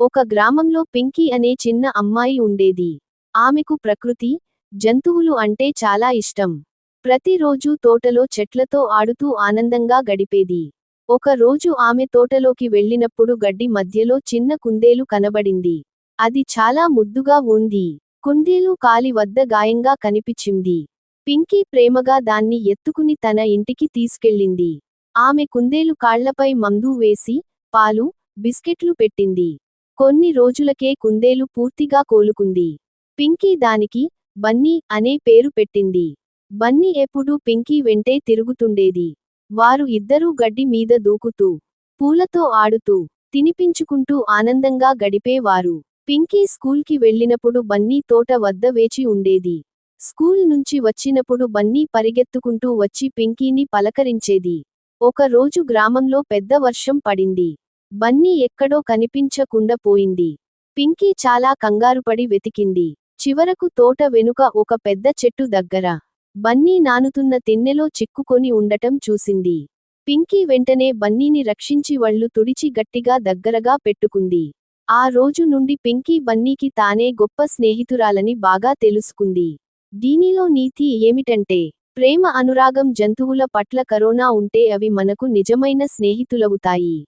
ఒక గ్రామంలో పింకీ అనే చిన్న అమ్మాయి ఉండేది. ఆమెకు ప్రకృతి జంతువులు అంటే చాలా ఇష్టం. ప్రతిరోజూ తోటలో చెట్లతో ఆడుతూ ఆనందంగా గడిపేది. ఒక రోజు ఆమె తోటలోకి వెళ్ళినప్పుడు గడ్డి మధ్యలో చిన్న కుందేలు కనబడింది. అది చాలా ముద్దుగా ఉంది. కుందేలు కాలి వద్ద గాయంగా కనిపించింది. పింకీ ప్రేమగా దాన్ని ఎత్తుకుని తన ఇంటికి తీసుకెళ్ళింది. ఆమె కుందేలు కాళ్ళపై మందు వేసి పాలు బిస్కెట్లు పెట్టింది. కొన్ని రోజులకే కుందేలు పూర్తిగా కోలుకుంది. పింకీ దానికి బన్నీ అనే పేరు పెట్టింది. బన్నీ ఎప్పుడూ పింకీ వెంటే తిరుగుతుండేది. వారు ఇద్దరూ గడ్డి మీద దూకుతూ పూలతో ఆడుతూ తినిపించుకుంటూ ఆనందంగా గడిపేవారు. పింకీ స్కూల్కి వెళ్ళినప్పుడు బన్నీ తోట వద్ద వేచి ఉండేది. స్కూల్ నుంచి వచ్చినప్పుడు బన్నీ పరిగెత్తుకుంటూ వచ్చి పింకీని పలకరించేది. ఒక రోజు గ్రామంలో పెద్ద వర్షం పడింది. బన్నీ ఎక్కడో కనిపించకుండా పోయింది. పింకీ చాలా కంగారుపడి వెతికింది. చివరకు తోట వెనుక ఒక పెద్ద చెట్టు దగ్గర బన్నీ నానుతున్న తిన్నెలో చిక్కుకొని ఉండటం చూసింది. పింకీ వెంటనే బన్నీని రక్షించి వళ్ళు తుడిచి గట్టిగా దగ్గరగా పెట్టుకుంది. ఆ రోజు నుండి పింకీ బన్నీకి తానే గొప్ప స్నేహితురాలని బాగా తెలుసుకుంది. దీనిలో నీతి ఏమిటంటే ప్రేమ అనురాగం జంతువుల పట్ల కరోనా ఉంటే అవి మనకు నిజమైన స్నేహితులవుతాయి.